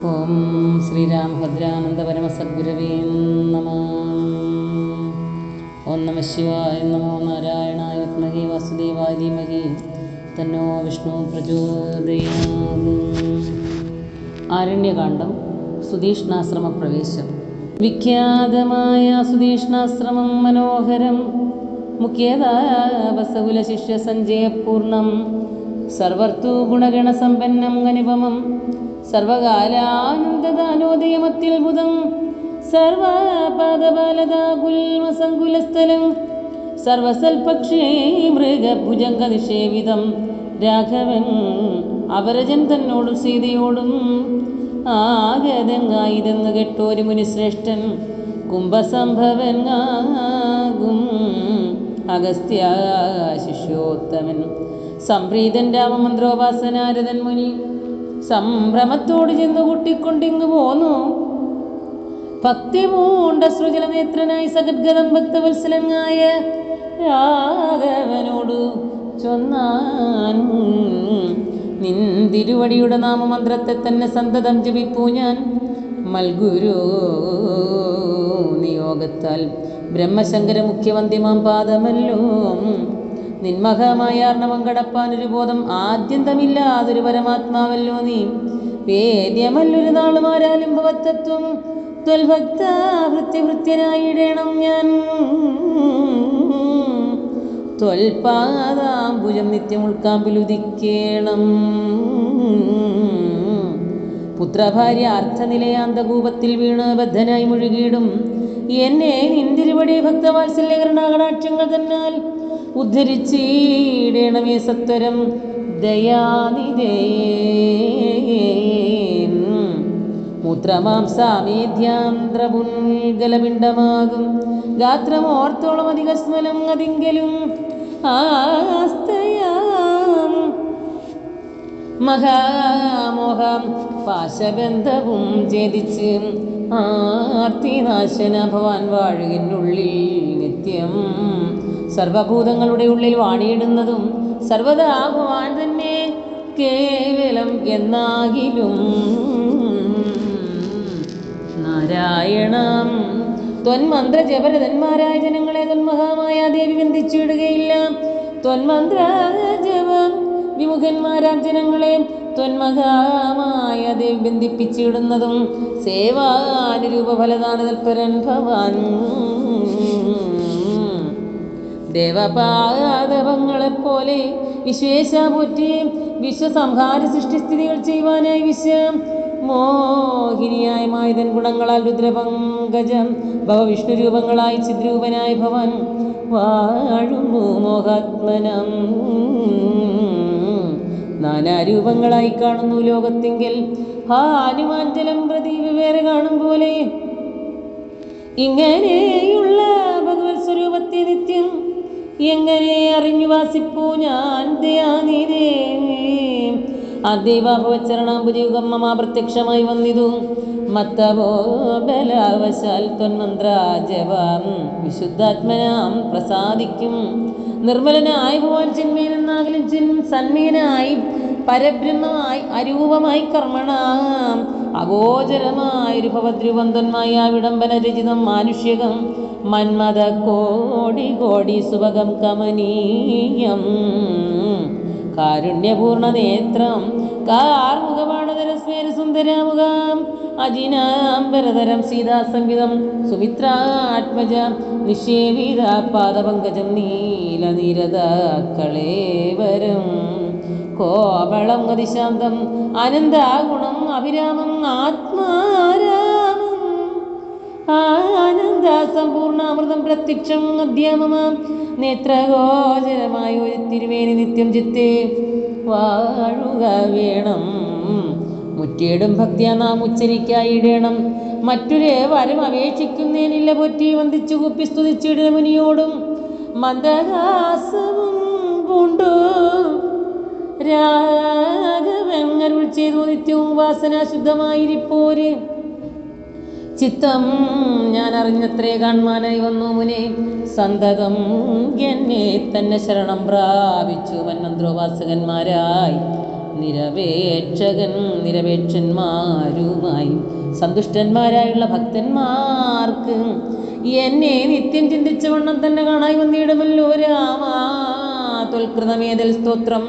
ഓം ശ്രീരാമഭദ്രാനന്ദ പരമസദ്ഗുരവേ നമ. ഓം നമ ശിവായ നമോ നാരായണായ വിത്മഹേ വാസുദേവായ ധീമഹി തന്നോ വിഷ്ണു പ്രചോദയാത് ആരണ്യകാന്ഡം സുധീഷ്ണാശ്രമ പ്രവേശം വിഖ്യാതമായ സുധീഷ്ണാശ്രമം മനോഹരം. മുഖ്യതാവസകുല ശിഷ്യ സഞ്ജയപൂർണം സർവർത്തു ഗുണഗണസമ്പന്നം അനുപമം സർവകാലാനന്ദദാനോദയമത്യത്ഭുതം സർവപാദപാലതാകുൽമസങ്കുലസ്ഥലം സർവസൽപക്ഷേ മൃഗഭുജംഗ നിഷേവിതം രാഘവൻ അപരജൻ തന്നോടും സീതയോടും ആഗതങ്ങായിതെന്ന് കെട്ടോരു മുനിശ്രേഷ്ഠൻ. കുംഭസംഭവൻ ആകും അഗസ്ത്യ ശിഷ്യോത്തമൻ. സംപ്രീതൻ രാമമന്ത്രോപാസനാരദൻ മുനി സംഭ്രമത്തോട് ചെന്ന് കൂട്ടിക്കൊണ്ടിങ്ങു പോന്നു. ഭക്തി പൂണ്ട സൃജലനേത്രനായി സഗദ്ഗതം ഭക്തവത്സലനായ രാഘവനോട് ചൊന്നാൻ നിൻ തിരുവടിയുടെ നാമമന്ത്രത്തെ തന്നെ സന്തതം ജപിപ്പൂ ഞാൻ. മൽഗുരു നിയോഗത്താൽ ബ്രഹ്മശങ്കര മുഖ്യവന്തിമാം പാദമല്ലോ നിന്മഹമായ അർണവം കടപ്പാനൊരു ബോധം ആദ്യന്തമില്ലാതൊരു പരമാത്മാവല്ലോ നീ. വേദ്യമല്ലൊരു നാളുമാരാലും ഭവത്തത്വം ത്വൽഭക്ത വൃത്യവൃത്യനായിടേണം ഞാൻ. ത്വൽപാദാംബുജം നിത്യം ഉൾക്കാമ്പിലുദിക്കേണം പുത്രഭാര്യ അർത്ഥനിലയാന്തകൂപത്തിൽ വീണ് ബദ്ധനായി മുഴുകിയിടും. എന്നെ നിന്തിരുവടി ഭക്തവാത്സല്യ കരുണാകടാക്ഷങ്ങൾ തന്നാൽ ഉദ്ധരിച്ചിടേണമേ സത്വരം ദയാനിതേ മൂത്രമാംസാമേധ്യാന്ത്രപുൻഗലപിണ്ഡമാകും ഗാത്രമോർത്തോളം അധികസ്മലം അതിങ്കലും ആസ്തയാം. മഹാമോഹം പാശബന്ധവും ഛേദിച്ച് ആർത്തിനാശന ഭവാൻ വാഴുകിനുള്ളിൽ നിത്യം സർവഭൂതങ്ങളുടെ ഉള്ളിൽ വാണിയിടുന്നതും സർവതാകുവാൻ തന്നെ കേവലം എന്നാകിലും. നാരായണം. ത്വന്മന്ത്ര ജപരതന്മാരായ ജനങ്ങളെ തൊന്മഹാമായ ദേവി ബന്ധിച്ചിടുകയില്ല ത്വന്മന്ത്ര ജപം വിമുഖന്മാരാം ജനങ്ങളെ ത്വന്മഹാമായ ദേവി ബന്ധിപ്പിച്ചിടുന്നതും സേവാനുരൂപ ഫലദാന തൽപരൻ ഭവാൻ. ദേവപാദവങ്ങളെപ്പോലെ വിശ്വേശ പോറ്റി വിശ്വസംഹാര സൃഷ്ടിസ്ഥിതികൾ ചെയ്യുവാനായി വിശ്വ മോഹിനിയായ മായുധൻ ഗുണങ്ങളാൽ രുദ്രപങ്കജം ഭവവിഷ്ണു രൂപങ്ങളായി ചിദ്രൂപനായ ഭവൻ വാഴുന്നു മോഹാത്മനം. നാനാരൂപങ്ങളായി കാണുന്നു ലോകത്തെങ്കിൽ ആ ഹനുമാൻ ജലം പ്രതി വേറെ കാണും പോലെ ഇങ്ങനെയുള്ള എങ്ങനെ അറിഞ്ഞു വാസിപ്പൂ ഞാൻ ദയാനിരേ അദ്വൈവാഭവച്ചരണാംബുജയുഗം മമ പ്രത്യക്ഷമായി വന്നിതു. മത്തവോ ബലാവശാൽ ത്വന്മന്ത്രാജവാം വിശുദ്ധാത്മനാം പ്രസാദിക്കും. നിർമ്മലനായി ഭഗവാൻ ചിന്മേനെന്നാകലും ചിൻ സന്മീനായി പരബ്രഹ്മമായി അരൂപമായി കർമ്മണാം. അഗോചരമായൊരു ആ വിടംബന രചിതം മാനുഷ്യകം മന്മത കോടി കോടി സുഭകം കമനീയം. കാരുണ്യപൂർണ നേത്രം കാർമുഖപാണതരസ്മേര സുന്ദരാമുഖം അജിനാംബരതരം സീതാസംഗിതം സുമിത്രാത്മജ നിഷേവിത പാദപങ്കജം നീലനിരതാക്കളേവരം കോമളം അതിശാന്തം അനന്താഗുണം അഭിരാമം ആത്മാരാമം ആനന്ദ സമ്പൂർണാമൃതം പ്രത്യക്ഷം അധ്യാമമാം നേത്രഗോചരമായ ഒരു തിരുവേനി നിത്യം ചിത്തേ. വാഴുക വേണം. മുറ്റിയിടും ഭക്തിയ നാം ഉച്ചരിക്കായിടേണം മറ്റൊരു വരം അപേക്ഷിക്കുന്നതിനില്ല പൊറ്റി. വന്ദിച്ചു കുപ്പി സ്തുതിച്ചിട മുനിയോടും മന്ദഹാസവും പൂണ്ടു. രാഘവങ്ങൾ ചെയ്തു. നിത്യവും വാസന ശുദ്ധമായിരിപ്പോര് ചിത്തം ഞാൻ അറിഞ്ഞത്രേ കാൺമാനായി വന്നു മുനെ. സന്തതം എന്നെ തന്നെ ശരണം പ്രാപിച്ചു വന്നന്ത്രോപാസകന്മാരായി നിരപേക്ഷകൻ നിരപേക്ഷന്മാരുമായി. സന്തുഷ്ടന്മാരായുള്ള ഭക്തന്മാർക്ക് എന്നെ നിത്യം ചിന്തിച്ച വണ്ണം തന്നെ കാണായി വന്നിടുമല്ലോ രാമാ. ത്വൽകൃതമേതൽ സ്തോത്രം.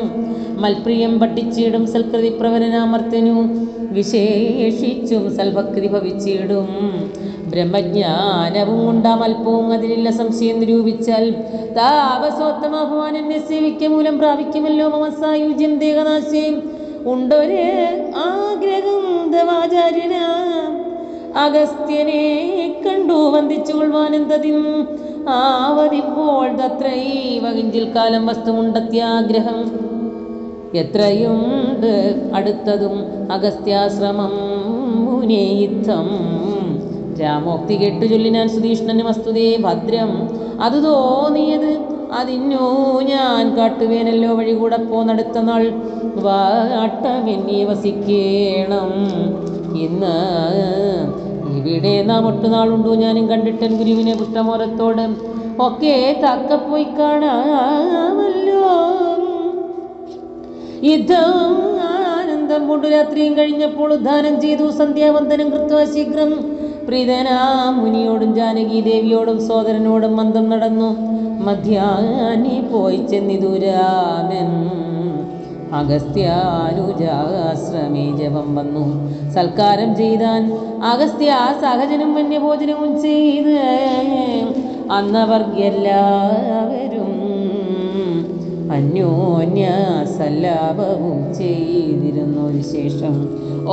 മൽപ്രിയം പഠിച്ചിടും സൽകൃതി പ്രവരനാമർത്തനു വിശേഷിച്ചും സൽഭക്തി ഭവിച്ചിടും. ബ്രഹ്മജ്ഞാനവും ഉണ്ടാം അല്പവും അതിലില്ല സംശയം നിരൂപിച്ചാൽ. താപസോത്തമ ഭവാൻ എന്നെ സേവിക്ക മൂലം പ്രാപിക്കുമല്ലോ മമസായുജ്യം ദേഹനാശയം. ഉണ്ടൊരു ആഗ്രഹം ദവാചാര്യന അഗസ്ത്യനെ കണ്ടു വന്ദിച്ചു കൊള്ളുവാനെന്തതിൻ ആവതിപ്പോൾ തത്രൈവ കാലം വസ്തുമുണ്ടത്യാഗ്രഹം എത്രയുണ്ട് അടുത്തതും അഗസ്ത്യാശ്രമം മുനേയുദ്ധം രാമോക്തി ചൊല്ലി ഞാൻ സുധീഷ്ണന് വസ്തുതേ ഭദ്രം. അത് തോന്നിയത് അതിനോ ഞാൻ കാട്ടുവേനല്ലോ വഴി കൂടെ പോന്നടുത്ത നാൾ. വാട്ടമെന്നി വസിക്കേണം. ഇന്ന് ഇവിടെ നാം ഒട്ടുനാളുണ്ടോ ഞാനും കണ്ടിട്ടൻ ഗുരുവിനെ പുഷ്ടമോരത്തോട് ഒക്കെ തക്കപ്പോയി കാണാമല്ലോ. യുദ്ധം ആനന്ദം കൊണ്ടു രാത്രിയും കഴിഞ്ഞപ്പോൾ ഉദ്ധാനം ചെയ്തു. സന്ധ്യാവന്തനം കൃത്വ ശീഘ്രം പ്രീതനാ മുനിയോടും ജാനകി ദേവിയോടും സോദരനോടും മന്ദം നടന്നു. മധ്യാനി പോയി ചെന്നിതു രാമൻ. അഗസ്ത്യാനുജാശ്രമേ ജപം വന്നു. സൽക്കാരം ചെയ്താൻ അഗസ്ത്യ സഹജനും വന്യഭോജനവും ചെയ്ത്. അന്നവർ എല്ലാവരും അന്യോന്യ സല്ലാപവും ചെയ്തിരുന്നു ശേഷം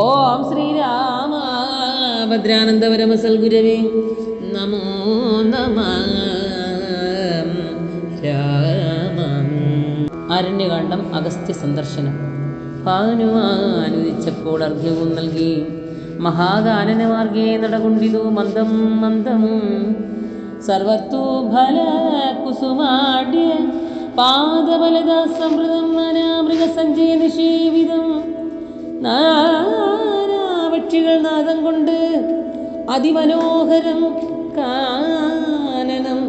ഓം ശ്രീരാമ ഭദ്രാനന്ദപരമസൽ ഗുരവേ നമോ നമ അരണ്യകാന്ഡം അഗസ്ത്യ സന്ദർശനം ഭാനുവാനുദിച്ചപ്പോൾ അർഘ്യവും നൽകി മഹാകാനനമാർഗേ നടകൊണ്ടിതു മന്ദം മന്ദം. സർവത്തു ഫല കുസുമാട്യ പാദബലദാസമൃതം നാനാമൃഗസഞ്ജയ നിഷേവിതം നാനാപക്ഷികൾ നാദം കൊണ്ട് അതിമനോഹരം കാനനം.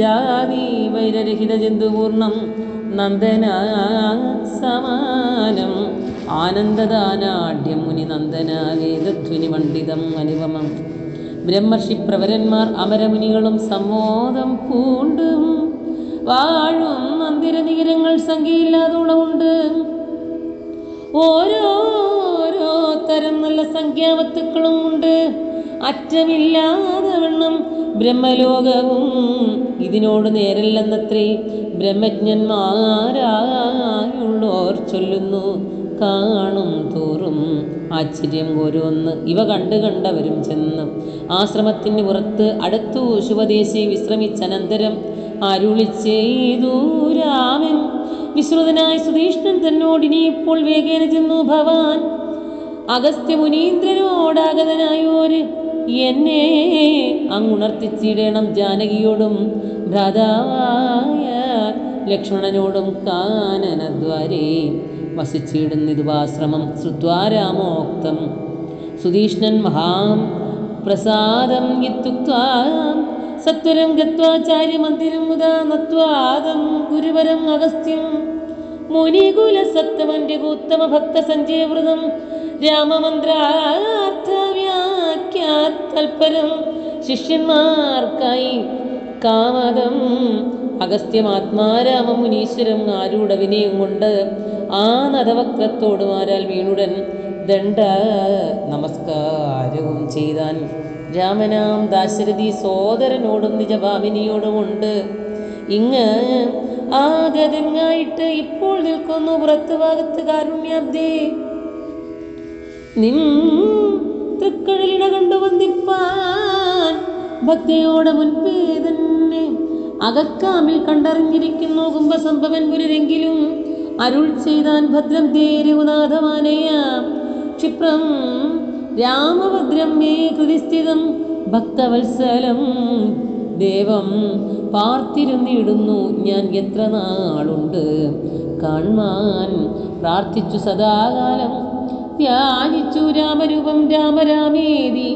ജാതി വൈരരഹിത ജന്തുപൂർണം നന്ദന സമാനം. ആനന്ദദാനാഢ്യം മുനി നന്ദന വേദധ്വനി മണ്ഡിതം അനുപമം. ബ്രഹ്മർഷി പ്രവരന്മാർ അമരമുനികളും സമ്മോദം പൂണ്ടും വാഴും മന്ദിര മന്ദിരനികരങ്ങൾ സംഖ്യയില്ലാതോളമുണ്ട് ഓരോരോ തരം നല്ല സംഖ്യാവത്തുക്കളും ഉണ്ട്. അറ്റമില്ലാതെ വണ്ണം ബ്രഹ്മലോകവും ഇതിനോട് നേരല്ലെന്നത്രേ ബ്രഹ്മജ്ഞന്മാരായുള്ളോർ ചൊല്ലുന്നു. കാണും തോറും ആശ്ചര്യം ഓരോന്ന്. ഇവ കണ്ടു കണ്ടവരും ചെന്ന് ആശ്രമത്തിന് പുറത്ത് അടുത്തു ശുഭദേശി വിശ്രമിച്ചനന്തരം അരുളി ചെയ്തു രാമൻ വിശ്രുതനായ സുധീഷ്ണൻ തന്നോട് ഇപ്പോൾ വേഗേന ചെന്നു ഭവാൻ. അഗസ്ത്യ മുനീന്ദ്രനോടാഗതനായോര് എന്നെ അങ്ങുണർത്തിച്ചിടണം ജാനകിയോടും ഭ്രാതാവായ ലക്ഷ്മണനോടും കാനനദ്വാരേ. വസിച്ചിടുന്നിതുവാശ്രമം ശ്രുത്വാരാമോക്തം സുധീഷ്ണൻ മഹാം പ്രസാദം ഇത്യുക്ത്വാ സത്വരം ഗത്വാചാര്യമന്ദിരം മുതാ നത്വാദം ഗുരുവരം അഗസ്ത്യം. മുനികുല സത്വന്റെ ഉത്തമ ഭക്ത സഞ്ജയവൃതം രാമമന്ത്രാർത്ഥവ്യാഖ്യാതൽപരം ശിഷ്യന്മാർക്കായി കാമതം അഗസ്ത്യമാത്മാരാമ മുനീശ്വരം ആരൂഢ വിനയം കൊണ്ട് ആ നദവക്രത്തോട് മാരാൽ വീണുടൻ ദണ്ഡ നമസ്കാരവും ചെയ്താൻ. രാമനാം ദാശരഥി സോദരനോടും നിജഭാമിനിയോടുമുണ്ട് ഇങ്ങ് ആ ഗതിങ്ങായിട്ട് ഇപ്പോൾ നിൽക്കുന്നു പുറത്തു ഭാഗത്ത് കാരുണ്യാബ്ദേ. നിൻ തൃക്കടലിട കണ്ടു വന്ദിപ്പാൻ ഭക്തിയോടെ മുൻപേ തന്നെ അകക്കാമിൽ കണ്ടറിഞ്ഞിരിക്കുന്നു കുംഭസംഭവൻ പുനരെങ്കിലും അരുൾ ചെയ്താൻ ഭദ്രം ദേരവുനാഥമാനയ ക്ഷിപ്രം രാമഭദ്രം മേ കൃതിസ്ഥിതം ഭക്തവത്സലം ദേവം പാർത്തിരുന്നിടുന്നു ഞാൻ എത്ര നാളുണ്ട്. കാൺമാൻ പ്രാർത്ഥിച്ചു സദാകാലം ധ്യാനിച്ചു രാമരൂപം രാമരാമേതി.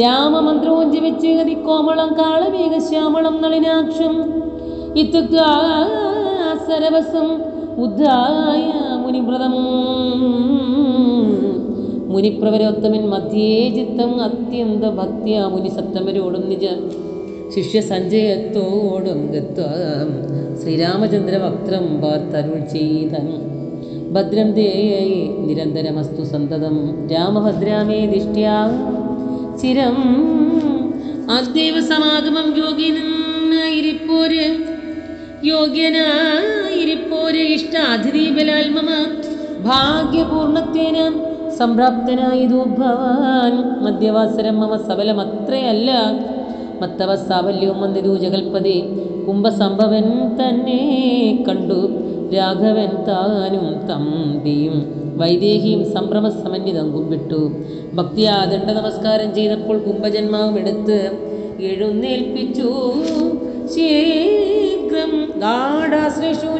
രാമമന്ത്രവും ജപിച്ച് ഗതി കോമളം കാളവേഗ ശ്യാമളം നളിനാക്ഷം. ഇത്തുക്കാസരവസം ഉദ്ധായ മുനിവ്രതം. മുനിപ്രവരോത്തമൻ മധ്യേ ചിത്തം അത്യന്ത ഭക്തിയ മുനിസത്തമരോടും നിജ ശിഷ്യ സഞ്ജയത്തോടും ഗത്വം ശ്രീരാമചന്ദ്ര വക്ത്രം പാർത്തരുൾ ചെയ്തൻ ഭദ്രം ദേയേ നിരന്തരമസ്തു സന്തതം. രാമഭദ്രാമേ ദിഷ്ട്യാ ചിരം. ആദ്യവ സമാഗമം യോഗിനായിരിപ്പോര് യോഗ്യനായിരിപ്പോര് ഇഷ്ടാതിഥിബലാൽ മമ ഭാഗ്യപൂർണത്വേന സംപ്രാപ്തനായതു ഭവാൻ മധ്യവാസരം മമ സബലമത്രയല്ല. മത്തവ സാവല്യവും വന്നിതു ജഗൽപതി കുംഭസംഭവൻ തന്നെ കണ്ടു രാഘവൻ താനും തമ്പിയും വൈദേഹിയും സംഭ്രമസമന്വിതം കുമ്പിട്ടു. ഭക്തിയാ ദണ്ഡ നമസ്കാരം ചെയ്തപ്പോൾ കുംഭജന്മാവും എടുത്ത് എഴുന്നേൽപ്പിച്ചു. ശീഘ്രം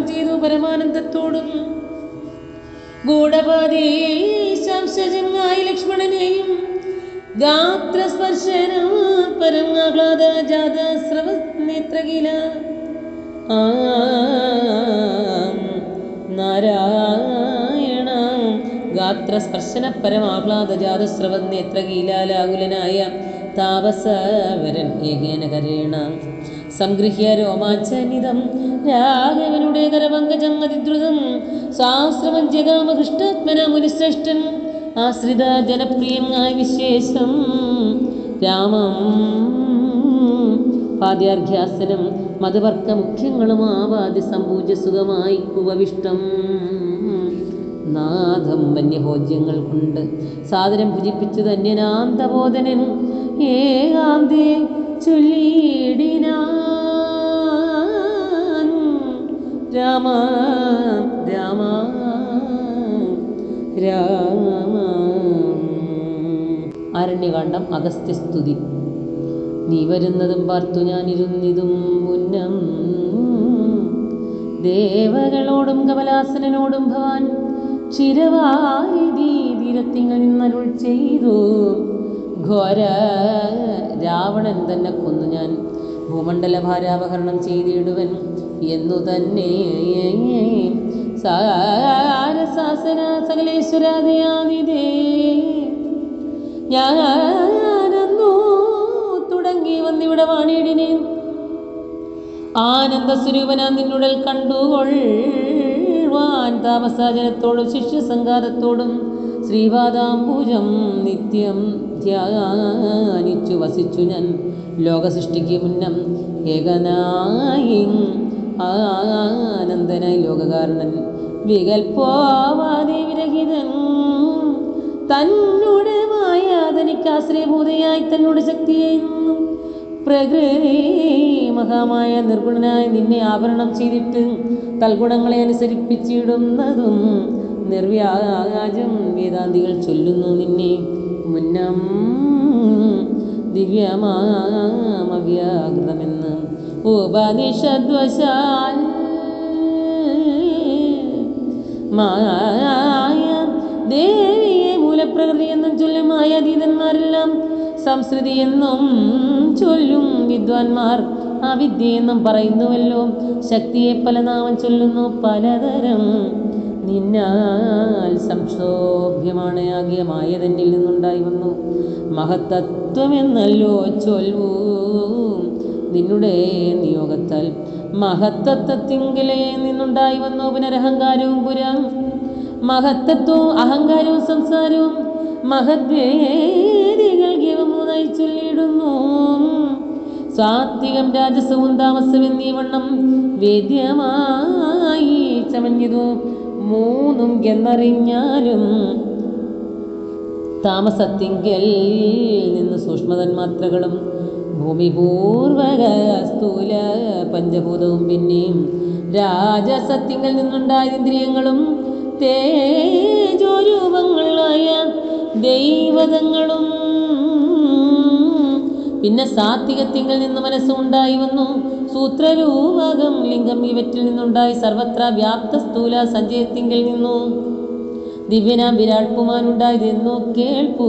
ചെയ്തു പരമാനന്ദത്തോടും. ഗൂഢപാതി ലക്ഷ്മണനെയും ഗാത്രസ്പർശനം പരം ആഹ്ലാദ ജാത സ്രവ നേത്രകില നാരായണ ഗാത്രസ്പർശന പരമാഹ്ലാദ ജാത സ്രവ നേത്രകീലാലാകുലനായ താപസവരൻ ഏകേന കരേണ. സംഗൃഹ്യ രോമാചനിതം രാഘവനുടെ കരപങ്കജം അതിദ്രുതം സാശ്രമം ജഗാമകൃഷ്ണാത്മന മുനിശ്രേഷ്ഠൻ ആശ്രിത ജനപ്രിയമായ വിശേഷം രാമം. പാദ്യാർഘ്യാസനം മതവർക്ക മുഖ്യങ്ങളും ആവാദ്യ സമ്പൂജ്യ സുഖമായി ഉപവിഷ്ടം. നാഥം വന്യഭോജ്യങ്ങൾക്കുണ്ട്. സാദരം ഭുജിപ്പിച്ചു ധന്യനാന്തബോധനൻ ഏകാന്തേ ചൊല്ലിയിടിനാൻ. രാമ രാമ രാമ. അരണ്യകാന്ഡം അഗസ്ത്യസ്തുതി. നീ വരുന്നതും പാർത്തു ഞാനിരുന്നിതും മുന്നം ദേവകളോടും കമലാസനോടും ഭവാൻ ചിരവാരിധി തീരത്തിങ്ങൾ നിന്നരുൾ ചെയ്തു. ഘോര രാവണൻ തന്നെ കൊന്നു ഞാൻ. ഭൂമണ്ഡല ഭാരാപഹരണം ചെയ്തിടുവൻ എന്നു തന്നെ. സാരസാസന സകലേശ്വരാദയാനിതേ ഞാനന്നു തുടങ്ങി വന്നിവിടെ വാണിയിടിനെ ആനന്ദസ്വരൂപനാ നിന്നുടൽ കണ്ടുകൊള്ളുവാൻ താമസാചനത്തോടും ശിഷ്യസംഘാതത്തോടും ശ്രീപാദാംബുജം നിത്യം ധ്യാനിച്ചു വസിച്ചു ഞാൻ. ലോകസൃഷ്ടിക്ക് മുന്നം ഏകനായി ആനന്ദനായി ലോകകാരണൻ വികൽപ്പോവാതെ വിരഹിതൻ. തന്നോട് മായാതനിക്ക് ആശ്രയഭൂതയായി തന്നോട് ശക്തിയെന്നും പ്രകൃതി മഹാമായ നിർഗുണനായി നിന്നെ ആവരണം ചെയ്തിട്ട് തൽഗുണങ്ങളെ അനുസരിപ്പിച്ചിടുന്നതും നിർവ്യാജം വേദാന്തികൾ ചൊല്ലുന്നു നിന്നെ. മുന്നം ദിവ്യമാമവ്യാകൃതമെന്ന് ഉപനിഷദ്വശാൽ മായ ദേവിയെ മൂലപ്രകൃതി എന്നും ചൊല്ലും മായാതീതന്മാരെല്ലാം സംസ്കൃതി എന്നും ചൊല്ലും വിദ്വാൻമാർ അവിദ്യ എന്നും പറയുന്നുവല്ലോ. ശക്തിയെ പല നാമം ചൊല്ലുന്നു പലതരം. നിന്നാൽ സംക്ഷോഭ്യമാണ് ആകിയ നിന്നുണ്ടായി വന്നു. മഹത്തത്വമെന്നല്ലോ ചൊല്ലൂ നിന്നുടെ നിയോഗത്താൽ മഹത്തത്വത്തിങ്കിലേ നിന്നുണ്ടായി വന്നു പുനരഹങ്കാരവും പുരാ. മഹത്തത്വവും അഹങ്കാരവും സംസാരവും മഹദ്വേദികൾ മൂന്നായി ചൊല്ലിയിടുന്നു സാത്വികം രാജസവും താമസവും എന്നീ വണ്ണം വേദ്യമായി ചമഞ്ഞതു. മൂന്നും എന്നറിഞ്ഞാലും താമസത്തിങ്കൽ നിന്ന് സൂക്ഷ്മതന്മാത്രകളും ഭൂമിപൂർവക സ്ഥൂല പഞ്ചഭൂതവും പിന്നെയും രാജസത്യങ്ങൾ നിന്നുണ്ടായ ഇന്ദ്രിയങ്ങളും തേജോരൂപങ്ങളായ ദൈവതങ്ങളും പിന്നെ സാത്വികത്തിങ്കിൽ നിന്ന് മനസ്സുണ്ടായി വന്നു. സൂത്രരൂപകം ലിംഗം ഇവറ്റിൽ നിന്നുണ്ടായി. സർവത്ര വ്യാപ്ത സ്ഥൂല സഞ്ചയത്തിങ്കിൽ നിന്നു. ദിവ്യന വിരാട് കുമാരുണ്ടായതെന്നു കേൾപ്പു.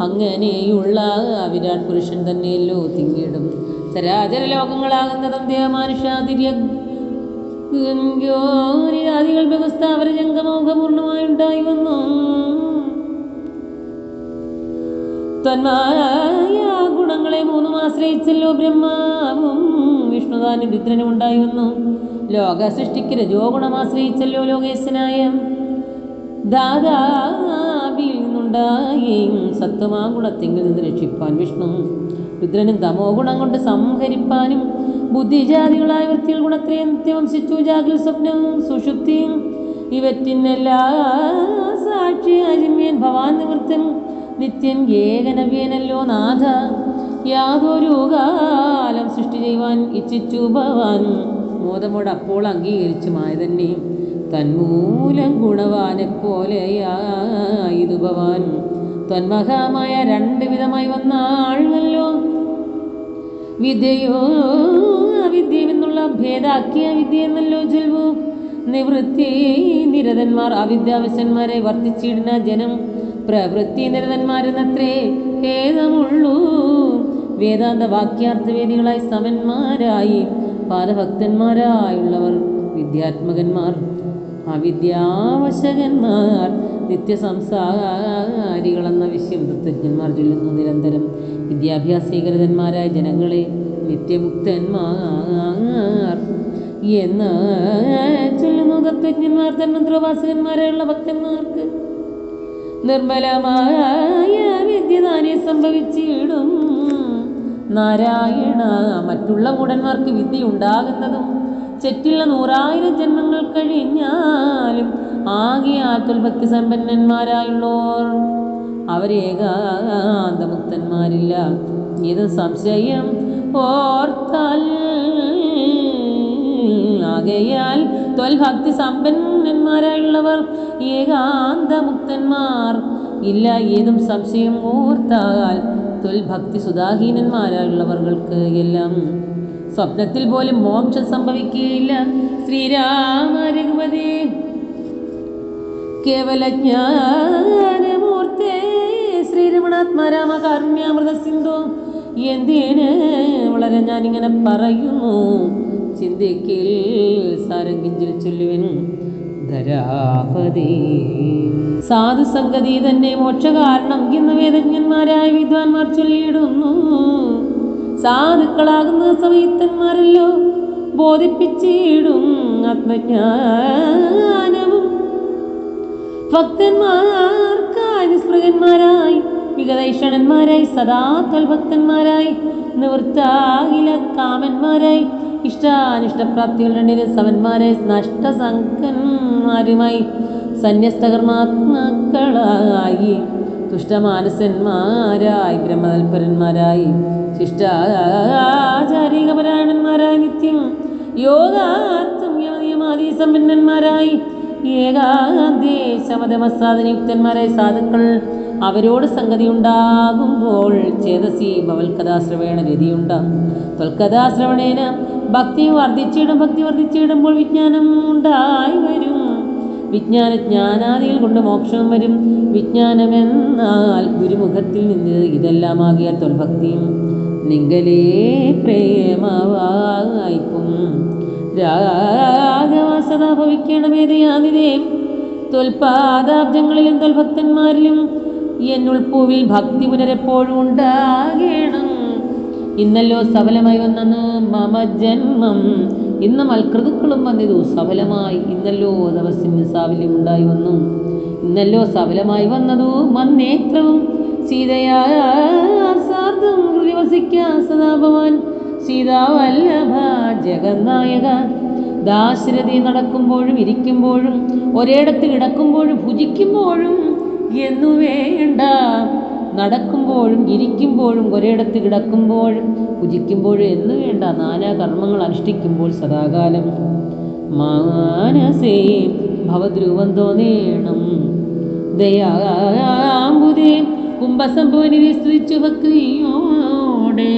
അങ്ങനെയുള്ള വിരാട് പുരുഷൻ തന്നെയല്ലോ തിങ്ങിയിടും ചരാചര ലോകങ്ങളാകുന്നതും ദേവമാനുഷാതിര്യ ാദികൾ ബഹുസ്ഥാവര ജംഗമോഹപൂർണമായി ഉണ്ടായി വന്നു. തന്മായ ഗുണങ്ങളെ മൂന്നും ആശ്രയിച്ചല്ലോ ബ്രഹ്മാവും. വിഷ്ണുദാനും രുദ്രനും ഉണ്ടായി വന്നു ലോക സൃഷ്ടിക്ക് രജോ ഗുണം ആശ്രയിച്ചല്ലോ ലോകേശനായ ദാദാവിൽ നിന്നുണ്ടായി സത്വമാ ഗുണത്തെങ്കിൽ നിന്ന് രക്ഷിപ്പാൻ വിഷ്ണു. രുദ്രനും തമോ ഗുണം കൊണ്ട് സംഹരിപ്പാനും ബുദ്ധിജാതികളായ വൃത്തികൾ ഗുണത്തെ നിത്യവംശിച്ചു ജാഗ്രത സ്വപ്നവും സുഷുപ്തിയും ഇവറ്റിനെല്ലാ സാക്ഷി അരിമ്യൻ ഭവാൻ നിവൃത്തൻ നിത്യൻ ഏകനവ്യനല്ലോ നാഥ. യാതൊരു കാലം സൃഷ്ടി ചെയ്യുവാൻ ഇച്ഛിച്ചു ഭവാൻ. മോദമോട് അപ്പോൾ അംഗീകരിച്ചു മായതന്നെ തന്മൂലം ഗുണവാനെ പോലെയായിതു ഭവാൻ. തന്മഹാമായ രണ്ട് വിധമായി വന്ന ആളുമല്ലോ വിദ്യയോ അവിദ്യയും എന്നുള്ള ഭേദാക്കിയ വിദ്യ എന്നല്ലോ ചൊൽവു നിവൃത്തി നിരതന്മാർ അവിദ്യാവശന്മാരെ വർത്തിച്ചിടുന്ന ജനം പ്രവൃത്തി നിരതന്മാരെന്നത്രേ ഭേദമുള്ളൂ. വേദാന്ത വാക്യാർത്ഥവേദികളായി സമന്മാരായി പാദഭക്തന്മാരായുള്ളവർ വിദ്യാത്മകന്മാർ അവിദ്യാവശകന്മാർ നിത്യസംസാരികളെന്ന വിഷയം തത്വജ്ഞന്മാർ ചൊല്ലുന്നു നിരന്തരം. വിദ്യാഭ്യാസീകൃതന്മാരായ ജനങ്ങളെ നിത്യമുക്തന്മാർ എന്ന് ചൊല്ലുന്നു തത്വജ്ഞന്മാർ തന്മന്ത്രോപാസകന്മാരായുള്ള ഭക്തന്മാർക്ക്. നിർമ്മലമായ വിദ്യദാനെ സംഭവിച്ചിടും നാരായണ മറ്റുള്ള മൂടന്മാർക്ക് വിദ്യ ഉണ്ടാകുന്നതും ചെറ്റുള്ള നൂറായിരം ജന്മങ്ങൾ കഴിഞ്ഞാലും ആകെ തൊൽഭക്തി സമ്പന്നന്മാരായുള്ളോർ അവരേകാന്തമുക്തന്മാരില്ല ഇത് സംശയം ഓർത്താൽ ആകയാൽ ത്വൽഭക്തി സമ്പന്നന്മാരായുള്ളവർ ഏകാന്തമുക്തന്മാർ. ഇല്ല ഏതും സംശയം ഓർത്താൽ ത്വൽഭക്തി സുധാഹീനന്മാരായുള്ളവർക്ക് എല്ലാം സ്വപ്നത്തിൽ പോലും മോക്ഷം സംഭവിക്കുകയില്ല. ശ്രീരാമ രഘുപതി കേവല ജ്ഞാനമൂർത്തേ ശ്രീരമണാത്മാരാമ കാരുണ്യാമൃത സിന്ധു എന്തിന് വളരെ ഞാനിങ്ങനെ പറയുന്നു. ചിന്തിക്കിൽ സാരംഗിഞ്ചിൽ ചൊല്ലുവൻ ധരാപതി. സാധുസംഗതി തന്നെ മോക്ഷകാരണം എന്ന് വേദജ്ഞന്മാരായ വിദ്വാൻമാർ ചൊല്ലിയിടുന്നു. സാധുക്കളാകുന്ന സമയത്തന്മാരല്ലോ ബോധിപ്പിച്ചിടും ആത്മജ്ഞാനവും. ഭക്തന്മാർക്കായി നിസ്പൃഹന്മാരായി സദാ തൽഭക്തന്മാരായി നിവൃത്താകില കാമന്മാരായി ഇഷ്ടാനിഷ്ടപ്രാപ്തികൾ രണ്ടിന് സമന്മാരെ നഷ്ടസംഘന്മാരുമായി സന്യസ്തകർമാത്മാക്കളായി. ദുഷ്ടമാനസന്മാരായി ബ്രഹ്മതൽപരന്മാരായി ശിഷ്ടാചാരികപരായണന്മാരായി നിത്യം യോഗാർത്ഥം യമനിയമാദി സമ്പന്നന്മാരായി ഏകാദേശമതമസാധനയുക്തന്മാരായ സാധുക്കൾ അവരോട് സംഗതി ഉണ്ടാകുമ്പോൾ ചേതസി ഭവൽക്കഥാശ്രവേണ രതിയുണ്ടാകും ത്വൽക്കഥാശ്രവണേന ഭക്തി വർദ്ധിച്ചിടും ഭക്തി വർദ്ധിച്ചിടുമ്പോൾ വിജ്ഞാനം ഉണ്ടായി വരും. വിജ്ഞാന ജ്ഞാനാദികൾ കൊണ്ട് മോക്ഷം വരും. വിജ്ഞാനമെന്നാൽ ഗുരുമുഖത്തിൽ നിന്ന് ഇതെല്ലാമാകിയ തൊൽഭക്തിയും നിങ്കലേ പ്രേമവായ്പും രാഗവാസത ഭവിക്കണമേതയാതിരേ തൊൽപാദാബ്ജങ്ങളിലും തൊൽഭക്തന്മാരിലും എന്നുൾപ്പൂവിൽ ഭക്തി പുനരെപ്പോഴും ഉണ്ടാകണം. ഇന്നല്ലോ സഫലമായി വന്നെന്ന് മമ ജന്മം. ഇന്ന് മൽകൃതുക്കളും വന്നിതു. സഫലമായി ഇന്നല്ലോ തപസ്സിന് സാഫല്യം ഉണ്ടായി വന്നു. ഇന്നല്ലോ സഫലമായി വന്നതു മന്നേത്രവും. സീതയായ സാർദ്ധം ഹൃദി വസിക്കാൻ സദാ ഭവാൻ സീതാവല്ലഭ ജഗന്നായക. ദാശരഥി നടക്കുമ്പോഴും ഇരിക്കുമ്പോഴും ഒരേടത്ത് കിടക്കുമ്പോഴും ഭുജിക്കുമ്പോഴും എന്നു വേണ്ട നടക്കുമ്പോഴും ഇരിക്കുമ്പോഴും ഒരിടത്ത് കിടക്കുമ്പോഴും ഭുജിക്കുമ്പോഴും എന്ന് വേണ്ട നാനാ കർമ്മങ്ങൾ അനുഷ്ഠിക്കുമ്പോൾ സദാകാലം. മാനസേ ഭവദ്രൂപം തോന്നേണം. ദയാമ്പുതേ കുംഭസംഭവനിധി സ്തുതിച്ചു ഭക്തിയോടെ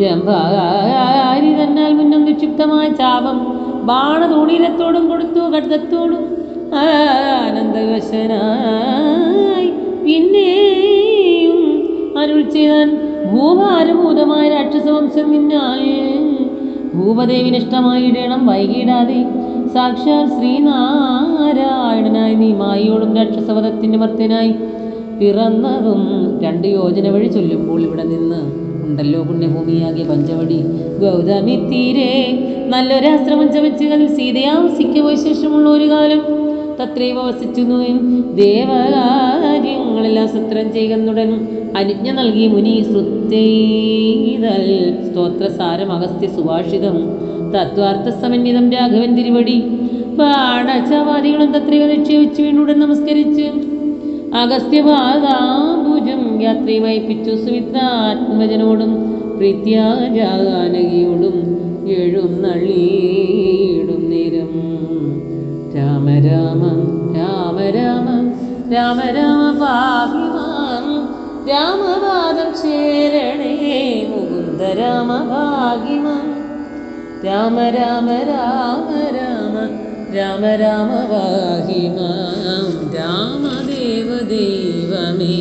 ജംഭാരി തന്നാൽ മുന്നം നിക്ഷിപ്തമായ ചാപം ബാണതൂണീരത്തോടും കൊടുത്തു ഘടകത്തോടും ആനന്ദവശനായി പിന്നെയും അരുൾ ചെയ്താൻ ഭൂഭാരഭൂതമായ രാക്ഷസവംശം നിന്നാൽ ഭൂപദേവിനിഷ്ടമായിടണം വൈകിടാതെ സാക്ഷാൽ ശ്രീനാരായണനായി നീ മായയോടും രാക്ഷസവധത്തിന്റെ മർത്യനായി പിറന്നതും രണ്ട് യോജന വഴി ചൊല്ലുമ്പോൾ ഇവിടെ നിന്ന് ഉണ്ടല്ലോ പുണ്യഭൂമിയാകിയ പഞ്ചവടി. ഗൗതമി തീരെ നല്ലൊരാശ്രമം ചമച്ച് അതിൽ സീതയാവസിക്കുപോയ ശേഷമുള്ള ഒരു കാലം തത്രൈവ വസിച്ചു ദേവകാര്യങ്ങളെല്ലാം സത്രം ചെയ്യുന്നുടൻ അനുജ്ഞ നൽകി മുനി ശ്രുത്തേതൽ സ്തോത്രസാരം അഗസ്ത്യ സുഭാഷിതം. തത്വാർത്ഥ സമന്വിതം രാഘവൻ തിരുവടി. ബാണചവാദികളും തത്രൈവ നിക്ഷേപിച്ചു വീണ്ടുടൻ നമസ്കരിച്ച്. അഗസ്ത്യപാദാംബുജം യാത്രയുമായി പിച്ചു സുമിത്രാത്മജനോടും പ്രീത്യാജാനകിയോടും എഴുന്നള്ളിയിടും നേരം രാമ രാമ രാമ രാമ രാമ രാമ ഭാഗ്യമാം രാമപാദം ചേരണേ മുകുന്ദ രാമ ഭാഗ്യമാം രാമ രാമ രാമ രാമ രാമ രാമ ഭാഗ്യമാം രാമദേവ ദൈവമേ